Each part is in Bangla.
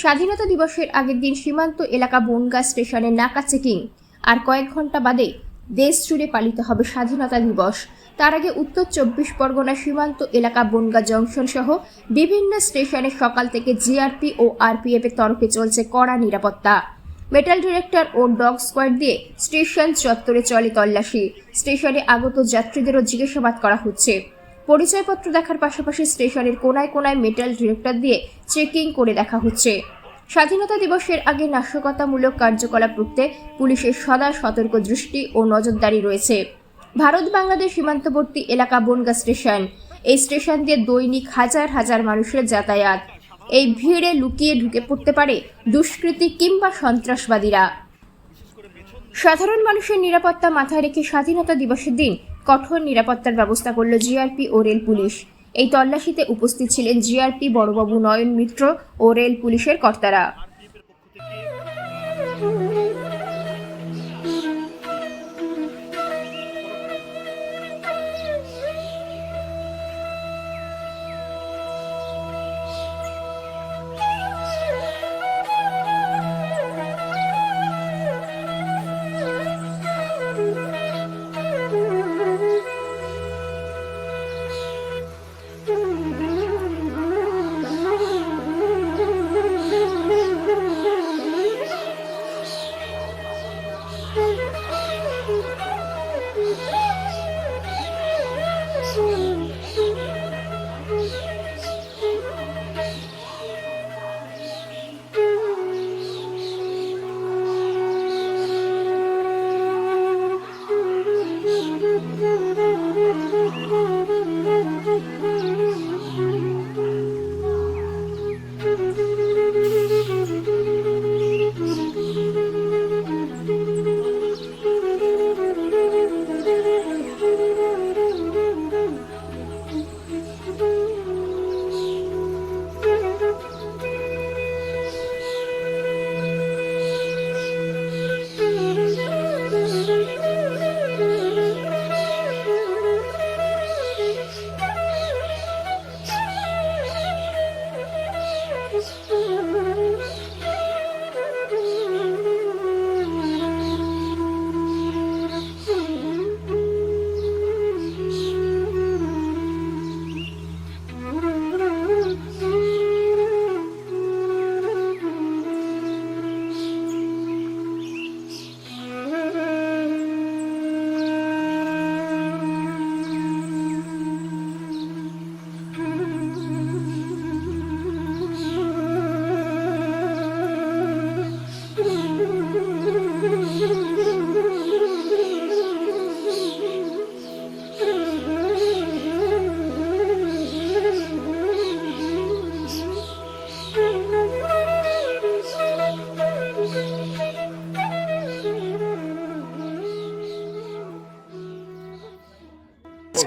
স্বাধীনতা দিবসের আগের দিন সীমান্ত এলাকা বনগা স্টেশনে নাকা চেকিং। আর কয়েক ঘণ্টা বাদে দেশ জুড়ে পালিত হবে স্বাধীনতা দিবস। তার আগে উত্তর চব্বিশ পরগনা সীমান্ত এলাকা বনগা জংশন সহ বিভিন্ন স্টেশনে সকাল থেকে জিআরপি ও আরপিএফ এর তরফে চলছে কড়া নিরাপত্তা। মেটাল ডিরেক্টর ও ডগ স্কোয়াড দিয়ে স্টেশন চত্বরে চলে তল্লাশি। স্টেশনে আগত যাত্রীদেরও জিজ্ঞাসাবাদ করা হচ্ছে। পরিচয়পত্র দেখার পাশাপাশি স্টেশনের কোনায় কোনায় মেটাল ডিরেক্টর দিয়ে চেকিং করে দেখা হচ্ছে। স্বাধীনতা দিবসের আগে নাশকতামূলক কার্যকলাপ রুখতে পুলিশের সদা সতর্ক দৃষ্টি ও নজরদারি রয়েছে। ভারত বাংলাদেশ সীমান্তবর্তী এলাকা বনগা স্টেশন। এই স্টেশন দিয়ে দৈনিক হাজার হাজার মানুষের যাতায়াত। এই ভিড়ে লুকিয়ে ঢুকে পড়তে পারে দুষ্কৃতী কিংবা সন্ত্রাসবাদীরা। সাধারণ মানুষের নিরাপত্তা মাথায় রেখে স্বাধীনতা দিবসের দিন কঠোর নিরাপত্তার ব্যবস্থা করল জিআরপি ও রেল পুলিশ। এই তল্লাশিতে উপস্থিত ছিলেন জিআরপি বড়বাবু নয়ন মিত্র ও রেল পুলিশের কর্তারা।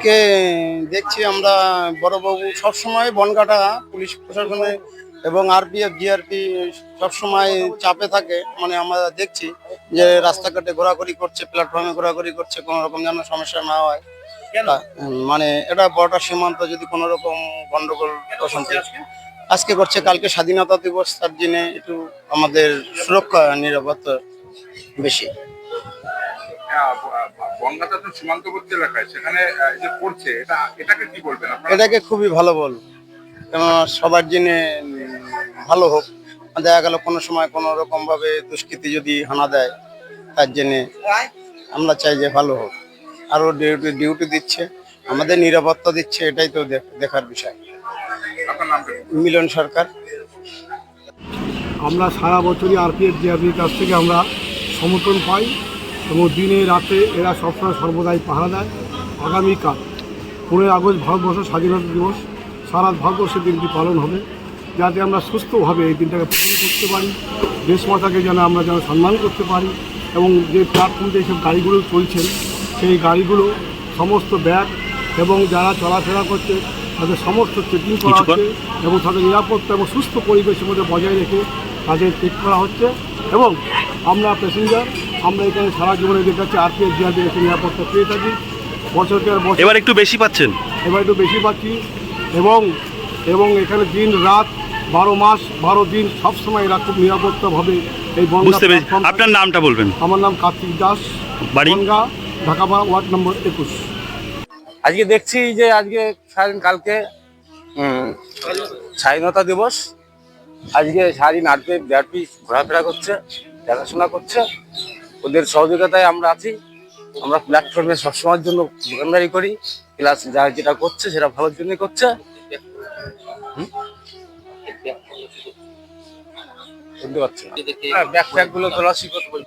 আজকে দেখছি আমরা বড়বাবু সবসময় বনগাটা পুলিশ প্রশাসনে এবং আরপিএফ জিআরপি সবসময় চাপে থাকে। মানে আমরা দেখছি যে রাস্তাঘাটে ঘোরাঘুরি করছে প্ল্যাটফর্মে ঘোরাঘুরি করছে কোনো রকম যেন সমস্যা না হয়। মানে এটা বড়টা সীমান্ত যদি কোনো রকম গন্ডগোল অশান্তি আজকে করছে কালকে স্বাধীনতা দিবস তার জন্য একটু আমাদের সুরক্ষা নিরাপত্তা বেশি। তো সীমান্তবর্তী এলাকায় সেখানে যে পড়ছে এটা এটাকে কি বলবেন আপনারা? এটাকে খুবই ভালো বল। কেননা সবার জন্য ভালো হোক দেখা গেল কোনো সময় কোনো রকম ভাবে দুষ্কৃতি যদি হানা দেয় তার জন্য আমরা চাই যে ভালো হোক। আরও ডিউটি ডিউটি দিচ্ছে আমাদের নিরাপত্তা দিচ্ছে এটাই তো দেখ- দেখার বিষয়? মিলন সরকার। আমরা সারা বছরই আরপিএফ জিআরপির কাছ থেকে আমরা সমর্থন পাই। এবং দিনে রাতে এরা সবসময় সর্বদাই পাহারা দেয়। আগামীকাল পনেরোই আগস্ট ভারতবর্ষ স্বাধীনতা দিবস। সারা ভারতবর্ষের দিনটি পালন হবে যাতে আমরা সুস্থভাবে এই দিনটাকে পালন করতে পারি। দেশমাতাকে যেন আমরা যেন সম্মান করতে পারি এবং যে প্ল্যাটফর্ম যেসব গাড়িগুলো চলছেন সেই গাড়িগুলো সমস্ত ব্যাগ এবং যারা চলাফেরা করছে তাদের সমস্ত চেকিং করা হচ্ছে এবং তাদের নিরাপত্তা এবং সুস্থ পরিবেশের মধ্যে বজায় রেখে তাদের চেক করা হচ্ছে এবং আমরা প্যাসেঞ্জার আমরা এখানে সারা জীবনে দেখাচ্ছি আরপিএফ জিআরপি এসে নিরাপত্তা পেয়ে থাকি। বছরকে বছর এবার একটু বেশি পাচ্ছেন? এবার একটু বেশি পাচ্ছি। এবং এবং এখানে দিন রাত বারো মাস বারো দিন সবসময় এরা খুব নিরাপত্তাভাবে এই বুঝতে পেরেছি। আপনার নামটা বলবেন। আমার নাম কার্তিক দাস। বাড়ি? বনগা ঢাকাপাড়া ওয়ার্ড নম্বর একুশ। আজকে দেখছি যে আজকে সারাদিন কালকে স্বাধীনতা দিবস। আজকে সারাদিন আরপি বিআরপি ঘোরাফেরা করছে দেখাশোনা করছে। ওদের সহযোগিতায় আমরা আছি আমরা প্ল্যাটফর্মে সবসময়ের জন্য দোকানদারি করি ক্লাস যা যেটা করছে সেটা ভালোর জন্যই করছে? বুঝতে পারছি। হ্যাঁ, ব্যাগ ফ্যাগগুলো তল্লাশি করতে